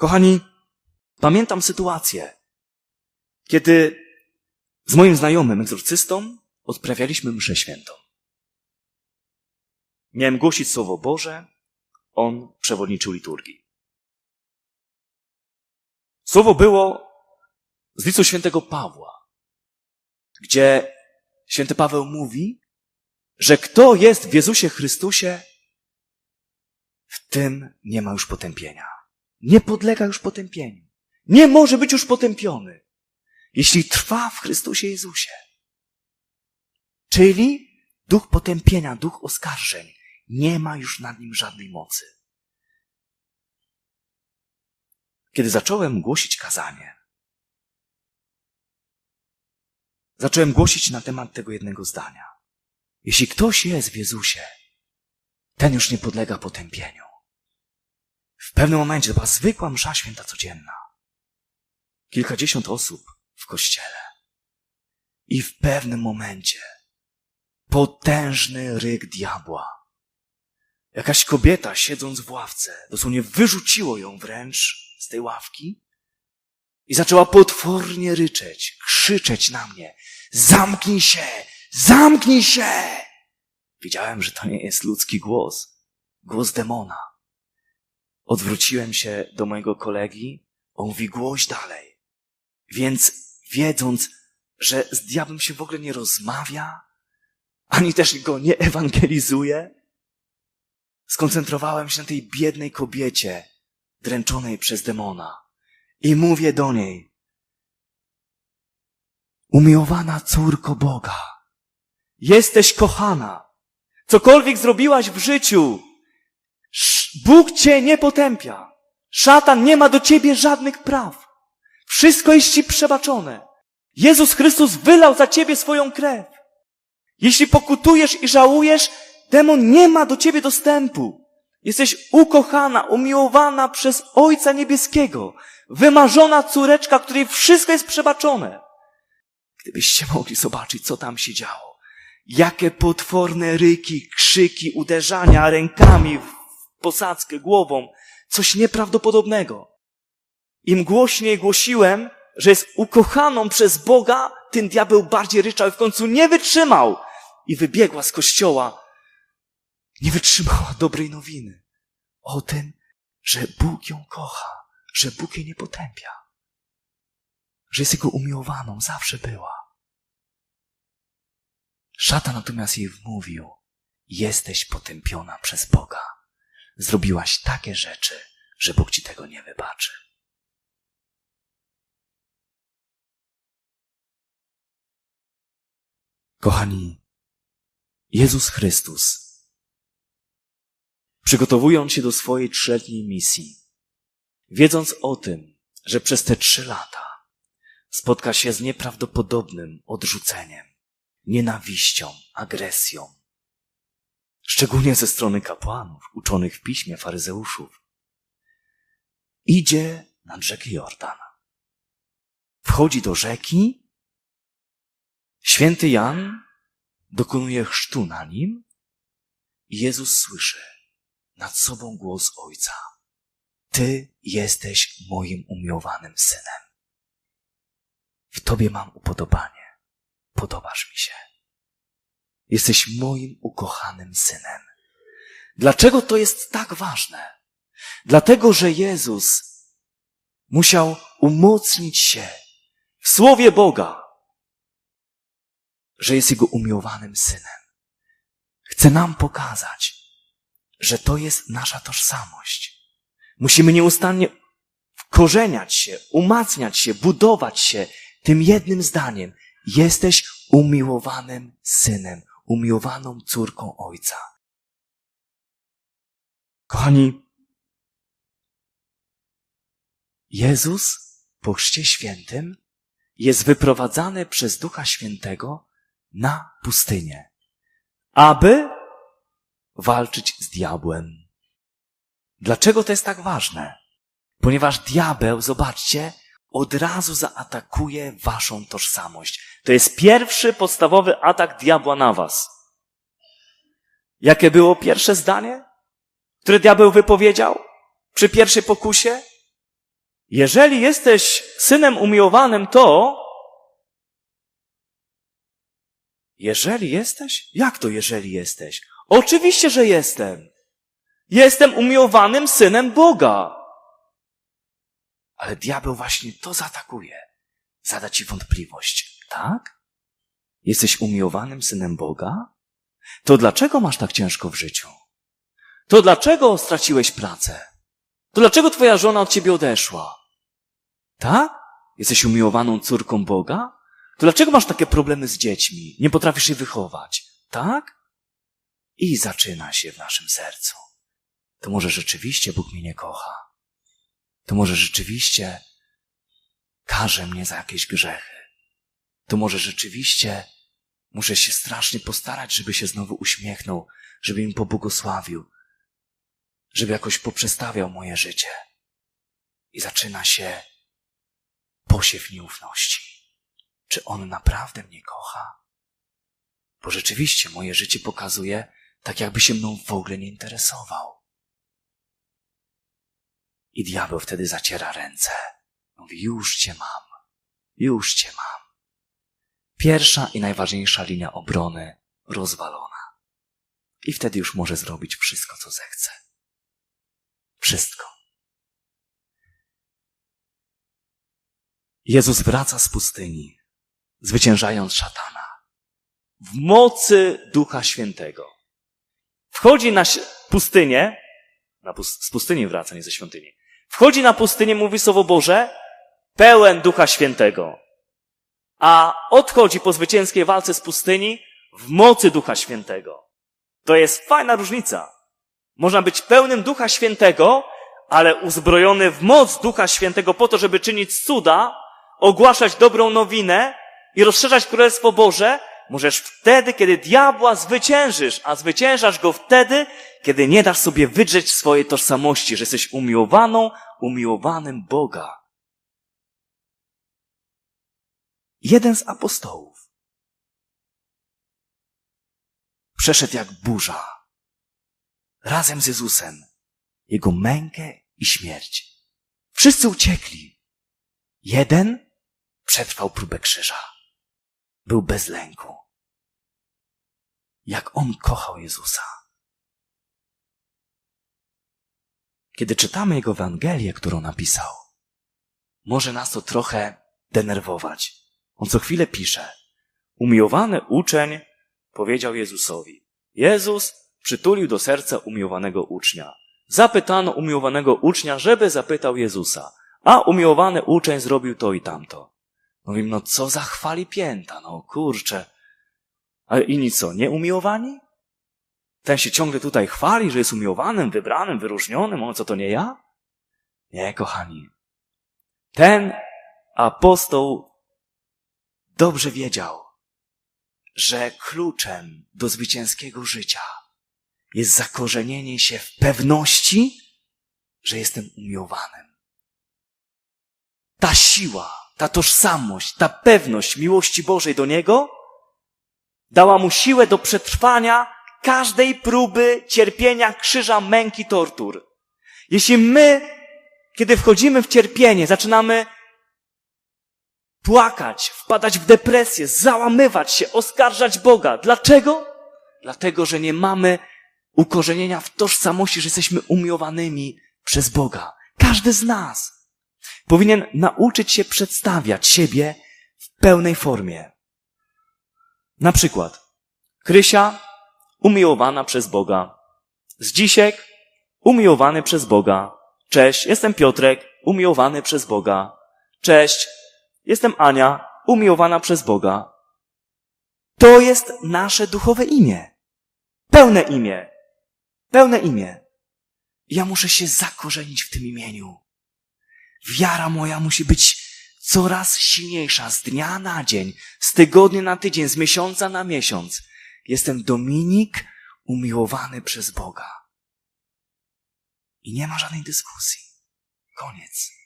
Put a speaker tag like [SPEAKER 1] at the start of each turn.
[SPEAKER 1] Kochani, pamiętam sytuację, kiedy z moim znajomym egzorcystą odprawialiśmy mszę świętą. Miałem głosić Słowo Boże, on przewodniczył liturgii. Słowo było z listu świętego Pawła, gdzie święty Paweł mówi, że kto jest w Jezusie Chrystusie, w tym nie ma już potępienia. Nie podlega już potępieniu. Nie może być już potępiony, jeśli trwa w Chrystusie Jezusie. Czyli duch potępienia, duch oskarżeń nie ma już nad nim żadnej mocy. Kiedy zacząłem głosić kazanie, zacząłem głosić na temat tego jednego zdania. Jeśli ktoś jest w Jezusie, ten już nie podlega potępieniu. W pewnym momencie to była zwykła msza święta codzienna. Kilkadziesiąt osób w kościele. I w pewnym momencie potężny ryk diabła. Jakaś kobieta siedząc w ławce, dosłownie wyrzuciło ją wręcz z tej ławki i zaczęła potwornie ryczeć, krzyczeć na mnie. Zamknij się! Zamknij się! Wiedziałem, że to nie jest ludzki głos. Głos demona. Odwróciłem się do mojego kolegi. On mówi głoś dalej. Więc wiedząc, że z diabłem się w ogóle nie rozmawia, ani też go nie ewangelizuje, skoncentrowałem się na tej biednej kobiecie, dręczonej przez demona. I mówię do niej, umiłowana córko Boga, jesteś kochana. Cokolwiek zrobiłaś w życiu, Bóg cię nie potępia. Szatan nie ma do ciebie żadnych praw. Wszystko jest ci przebaczone. Jezus Chrystus wylał za ciebie swoją krew. Jeśli pokutujesz i żałujesz, demon nie ma do ciebie dostępu. Jesteś ukochana, umiłowana przez Ojca Niebieskiego. Wymarzona córeczka, której wszystko jest przebaczone. Gdybyście mogli zobaczyć, co tam się działo. Jakie potworne ryki, krzyki, uderzania rękami posadzkę, głową. Coś nieprawdopodobnego. Im głośniej głosiłem, że jest ukochaną przez Boga, tym diabeł bardziej ryczał i w końcu nie wytrzymał i wybiegła z kościoła. Nie wytrzymała dobrej nowiny o tym, że Bóg ją kocha, że Bóg jej nie potępia, że jest jego umiłowaną, zawsze była. Szatan natomiast jej wmówił, jesteś potępiona przez Boga. Zrobiłaś takie rzeczy, że Bóg ci tego nie wybaczy. Kochani, Jezus Chrystus, przygotowując się do swojej trzyletniej misji, wiedząc o tym, że przez te trzy lata spotka się z nieprawdopodobnym odrzuceniem, nienawiścią, agresją, szczególnie ze strony kapłanów, uczonych w piśmie, faryzeuszów, idzie nad rzekę Jordan. Wchodzi do rzeki, święty Jan dokonuje chrztu na nim i Jezus słyszy nad sobą głos Ojca. Ty jesteś moim umiłowanym synem. W Tobie mam upodobanie. Podobasz mi się. Jesteś moim ukochanym synem. Dlaczego to jest tak ważne? Dlatego, że Jezus musiał umocnić się w Słowie Boga, że jest Jego umiłowanym synem. Chce nam pokazać, że to jest nasza tożsamość. Musimy nieustannie wkorzeniać się, umacniać się, budować się tym jednym zdaniem. Jesteś umiłowanym synem, umiłowaną córką Ojca. Kochani, Jezus po chrzcie świętym jest wyprowadzany przez Ducha Świętego na pustynię, aby walczyć z diabłem. Dlaczego to jest tak ważne? Ponieważ diabeł, zobaczcie, od razu zaatakuje waszą tożsamość. To jest pierwszy podstawowy atak diabła na was. Jakie było pierwsze zdanie, które diabeł wypowiedział przy pierwszej pokusie? Jeżeli jesteś synem umiłowanym, to jeżeli jesteś? Jak to jeżeli jesteś? Oczywiście, że jestem. Jestem umiłowanym synem Boga. Ale diabeł właśnie to zaatakuje. Zada ci wątpliwość. Tak? Jesteś umiłowanym synem Boga? To dlaczego masz tak ciężko w życiu? To dlaczego straciłeś pracę? To dlaczego twoja żona od ciebie odeszła? Tak? Jesteś umiłowaną córką Boga? To dlaczego masz takie problemy z dziećmi? Nie potrafisz je wychować? Tak? I zaczyna się w naszym sercu. To może rzeczywiście Bóg mnie nie kocha. To może rzeczywiście karze mnie za jakieś grzechy. To może rzeczywiście muszę się strasznie postarać, żeby się znowu uśmiechnął, żeby im pobłogosławił, żeby jakoś poprzestawiał moje życie. I zaczyna się posiew nieufności. Czy on naprawdę mnie kocha? Bo rzeczywiście moje życie pokazuje, tak jakby się mną w ogóle nie interesował. I diabeł wtedy zaciera ręce. Mówi, już cię mam, już cię mam. Pierwsza i najważniejsza linia obrony rozwalona. I wtedy już może zrobić wszystko, co zechce. Wszystko. Jezus wraca z pustyni, zwyciężając szatana. W mocy Ducha Świętego. Wchodzi na pustynię, na pus- z pustyni wraca, nie ze świątyni. Wchodzi na pustynię, mówi Słowo Boże, pełen Ducha Świętego. A odchodzi po zwycięskiej walce z pustyni w mocy Ducha Świętego. To jest fajna różnica. Można być pełnym Ducha Świętego, ale uzbrojony w moc Ducha Świętego po to, żeby czynić cuda, ogłaszać dobrą nowinę i rozszerzać Królestwo Boże, możesz wtedy, kiedy diabła zwyciężysz, a zwyciężasz go wtedy, kiedy nie dasz sobie wydrzeć swojej tożsamości, że jesteś umiłowaną, umiłowanym Boga. Jeden z apostołów przeszedł jak burza razem z Jezusem jego mękę i śmierć. Wszyscy uciekli. Jeden przetrwał próbę krzyża. Był bez lęku. Jak on kochał Jezusa. Kiedy czytamy jego Ewangelię, którą napisał, może nas to trochę denerwować. On co chwilę pisze. Umiłowany uczeń powiedział Jezusowi. Jezus przytulił do serca umiłowanego ucznia. Zapytano umiłowanego ucznia, żeby zapytał Jezusa. A umiłowany uczeń zrobił to i tamto. Mówimy, no co za chwali pięta, no kurczę. A inni co, nieumiłowani? Ten się ciągle tutaj chwali, że jest umiłowanym, wybranym, wyróżnionym, on co to nie ja? Nie, kochani. Ten apostoł dobrze wiedział, że kluczem do zwycięskiego życia jest zakorzenienie się w pewności, że jestem umiłowanym. Ta siła, ta tożsamość, ta pewność miłości Bożej do Niego dała mu siłę do przetrwania każdej próby cierpienia, krzyża, męki, tortur. Jeśli my, kiedy wchodzimy w cierpienie, zaczynamy płakać, wpadać w depresję, załamywać się, oskarżać Boga. Dlaczego? Dlatego, że nie mamy ukorzenienia w tożsamości, że jesteśmy umiłowanymi przez Boga. Każdy z nas powinien nauczyć się przedstawiać siebie w pełnej formie. Na przykład, Krysia umiłowana przez Boga. Zdzisiek umiłowany przez Boga. Cześć, jestem Piotrek, umiłowany przez Boga. Cześć, jestem Ania, umiłowana przez Boga. To jest nasze duchowe imię. Pełne imię. Pełne imię. Ja muszę się zakorzenić w tym imieniu. Wiara moja musi być coraz silniejsza z dnia na dzień, z tygodnia na tydzień, z miesiąca na miesiąc. Jestem Dominik umiłowany przez Boga. I nie ma żadnej dyskusji. Koniec.